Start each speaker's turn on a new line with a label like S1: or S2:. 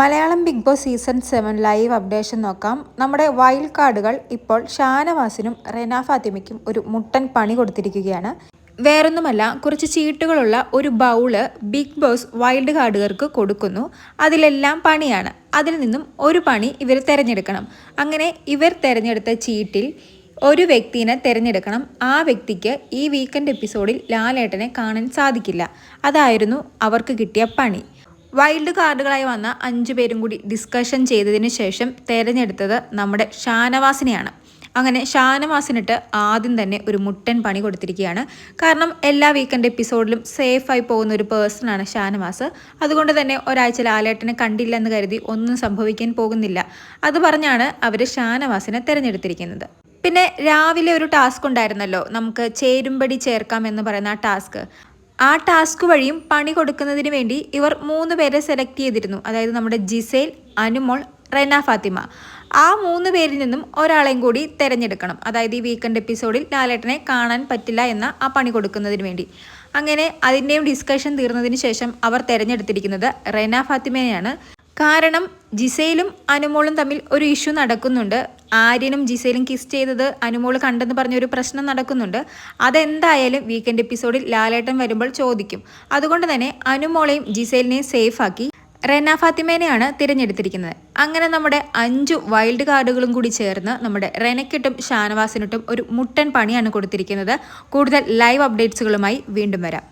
S1: Malayalam Bigg Boss season seven live updation നോക്കാം. നമ്മുടെ wild കാർഡുകൾ ഇപ്പോൾ ഷാനവാസിനും റെന ഫാത്തിമയ്ക്കും ഒരു മുട്ടൻ പണി കൊടുത്തിരിക്കുകയാണ്. വേറൊന്നുമല്ല കുറച്ച് ചീട്ടുകളുള്ള ഒരു ബൗൾ ബിഗ് ബോസ് വൈൽഡ് കാർഡുകാർക്ക് കൊടുക്കുന്നു. അതിലെല്ലാം പണിയാണ്. അതിൽ നിന്നും ഒരു പണി ഇവർ തിരഞ്ഞെടുക്കണം. അങ്ങനെ ഇവർ തിരഞ്ഞെടുത്ത ചീട്ടിൽ ഒരു വ്യക്തിനെ തിരഞ്ഞെടുക്കണം. ആ വ്യക്തിക്ക് ഈ വീക്കെൻഡ് എപ്പിസോഡിൽ ലാലേട്ടനെ കാണാൻ സാധിക്കില്ല. അതായിരുന്നു അവർക്ക് കിട്ടിയ പണി. വൈൽഡ് കാർഡുകളായി വന്ന അഞ്ചു പേരും കൂടി ഡിസ്കഷൻ ചെയ്തതിന് ശേഷം തിരഞ്ഞെടുത്തത് നമ്മുടെ ഷാനവാസിനെയാണ്. അങ്ങനെ ഷാനവാസിനിട്ട് ആദ്യം തന്നെ ഒരു മുട്ടൻ പണി കൊടുത്തിരിക്കുകയാണ്. കാരണം എല്ലാ വീക്കെൻഡ് എപ്പിസോഡിലും സേഫായി പോകുന്ന ഒരു പേഴ്സണാണ് ഷാനവാസ്. അതുകൊണ്ട് തന്നെ ഒരാഴ്ച ലാലേട്ടനെ കണ്ടില്ലെന്ന് കരുതി ഒന്നും സംഭവിക്കാൻ പോകുന്നില്ല. അത് പറഞ്ഞാണ് അവർ ഷാനവാസിനെ തിരഞ്ഞെടുത്തിരിക്കുന്നത്. പിന്നെ രാവിലെ ഒരു ടാസ്ക് ഉണ്ടായിരുന്നല്ലോ. നമുക്ക് ചേരുമ്പടി ചേർക്കാം എന്ന് പറയുന്ന ആ ടാസ്ക് ആ ടാസ്ക് വഴിയും പണി കൊടുക്കുന്നതിന് വേണ്ടി ഇവർ മൂന്ന് പേരെ സെലക്ട് ചെയ്തിരുന്നു. അതായത് നമ്മുടെ ജിസേൽ അനുമോൾ റെന ഫാത്തിമ. ആ മൂന്ന് പേരിൽ നിന്നും ഒരാളെയും കൂടി തിരഞ്ഞെടുക്കണം. അതായത് ഈ വീക്കെൻഡ് എപ്പിസോഡിൽ ലാലേട്ടനെ കാണാൻ പറ്റില്ല എന്ന ആ പണി കൊടുക്കുന്നതിന് വേണ്ടി. അങ്ങനെ അതിന്റെയും ഡിസ്കഷൻ തീർന്നതിന് ശേഷം അവർ തിരഞ്ഞെടുത്തിരിക്കുന്നത് റെന ഫാത്തിമയെയാണ് കാരണം ജിസയിലും അനുമോളും തമ്മിൽ ഒരു ഇഷ്യൂ നടക്കുന്നുണ്ട്. ആര്യനും ജിസയിലും കിസ് ചെയ്തത് അനുമോൾ കണ്ടെന്ന് പറഞ്ഞൊരു പ്രശ്നം നടക്കുന്നുണ്ട്. അതെന്തായാലും വീക്കെൻഡ് എപ്പിസോഡിൽ ലാലേട്ടൻ വരുമ്പോൾ ചോദിക്കും. അതുകൊണ്ട് തന്നെ അനുമോളെയും ജിസൈലിനെയും സേഫാക്കി റെന ഫാത്തിമേനെയാണ് തിരഞ്ഞെടുത്തിരിക്കുന്നത്. അങ്ങനെ നമ്മുടെ അഞ്ചു വൈൽഡ് കാർഡുകളും കൂടി ചേർന്ന് നമ്മുടെ റെനക്കിട്ടും ഷാനവാസിനിട്ടും ഒരു മുട്ടൻ പണിയാണ് കൊടുത്തിരിക്കുന്നത്. കൂടുതൽ ലൈവ് അപ്ഡേറ്റ്സുകളുമായി വീണ്ടും വരാം.